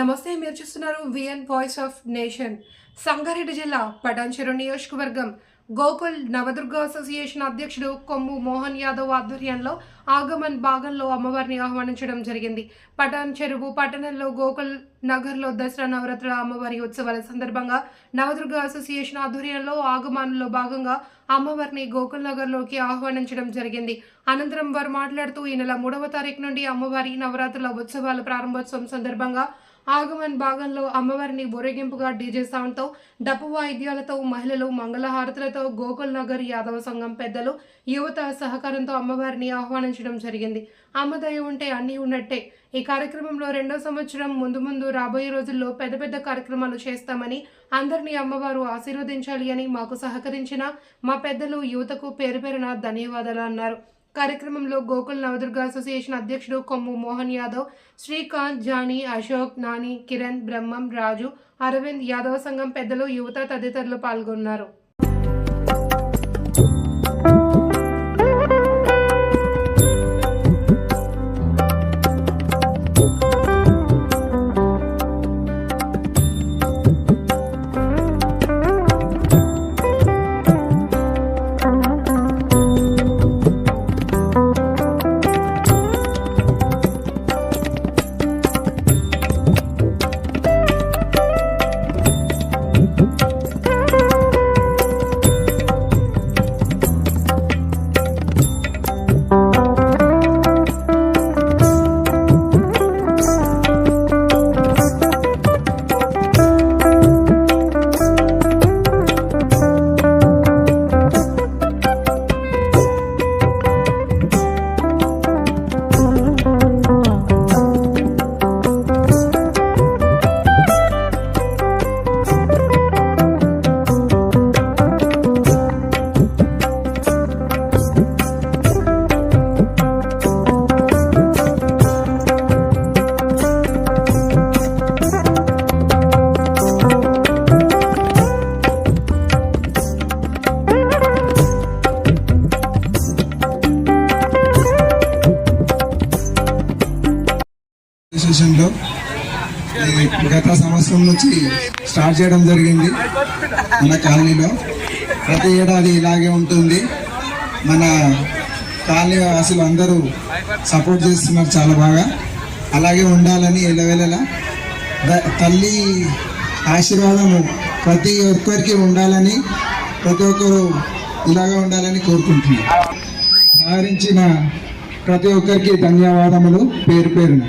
నమస్తే మీరు చూస్తున్నారు VN voice of nation Sangareddy జిల్లా పటాన్చెరు నియోజకవర్గం గోకుల్ నవదుర్గ అసోసియేషన్ అధ్యక్షుడు కొమ్ము మోహన్ యాదవ్ ఆధ్వర్యంలో ఆగమన్ భాగంలో అమ్మవారిని ఆహ్వానించడం జరిగింది. పటాన్ చెరువు పట్టణంలో గోకుల్ నగర్లో దసరా నవరాత్రుల అమ్మవారి ఉత్సవాల సందర్భంగా నవదుర్గ అసోసియేషన్ ఆధ్వర్యంలో ఆగమనంలో భాగంగా అమ్మవారిని గోకుల్ నగర్లోకి ఆహ్వానించడం జరిగింది. అనంతరం వారు మాట్లాడుతూ ఈ నెల మూడవ తారీఖు నుండి అమ్మవారి నవరాత్రుల ఉత్సవాల ప్రారంభోత్సవం సందర్భంగా ఆగమన్ భాగంలో అమ్మవారిని ఊరేగింపుగా డీజే సౌండ్తో డప్పు వాయిద్యాలతో మహిళలు మంగళహారతులతో గోకుల్ నగర్ యాదవ సంఘం పెద్దలు యువత సహకారంతో అమ్మవారిని ఆహ్వానించడం జరిగింది. అమ్మదయ ఉంటే అన్నీ ఉన్నట్టే. ఈ కార్యక్రమంలో రెండో సంవత్సరం ముందు ముందు రాబోయే రోజుల్లో పెద్ద పెద్ద కార్యక్రమాలు చేస్తామని అందరినీ అమ్మవారు ఆశీర్వదించాలి అని మాకు సహకరించిన మా పెద్దలు యువతకు పేరు పేరున ధన్యవాదాలు అన్నారు. కార్యక్రమంలో గోకుల్ నవదుర్గ అసోసియేషన్ అధ్యక్షుడు కొమ్ము మోహన్ యాదవ్ శ్రీకాంత్ జానీ అశోక్ నాని కిరణ్ బ్రహ్మం రాజు అరవింద్ యాదవ సంఘం పెద్దలు యువత తదితరులు పాల్గొన్నారు. అసోసియేషన్లో గత సంవత్సరం నుంచి స్టార్ట్ చేయడం జరిగింది మన కాలనీలో. ప్రతి ఏడాది ఇలాగే ఉంటుంది. మన కాలనీ వాసులు అందరూ సపోర్ట్ చేస్తున్నారు చాలా బాగా. అలాగే ఉండాలని ఎలవెలలా తల్లి ఆశీర్వాదము ప్రతి ఒక్కరికి ఉండాలని ప్రతి ఒక్కరు ఇలాగే ఉండాలని కోరుకుంటున్నాను సహకరించిన ప్రతి ఒక్కరికి ధన్యవాదములు పేరు పేరున.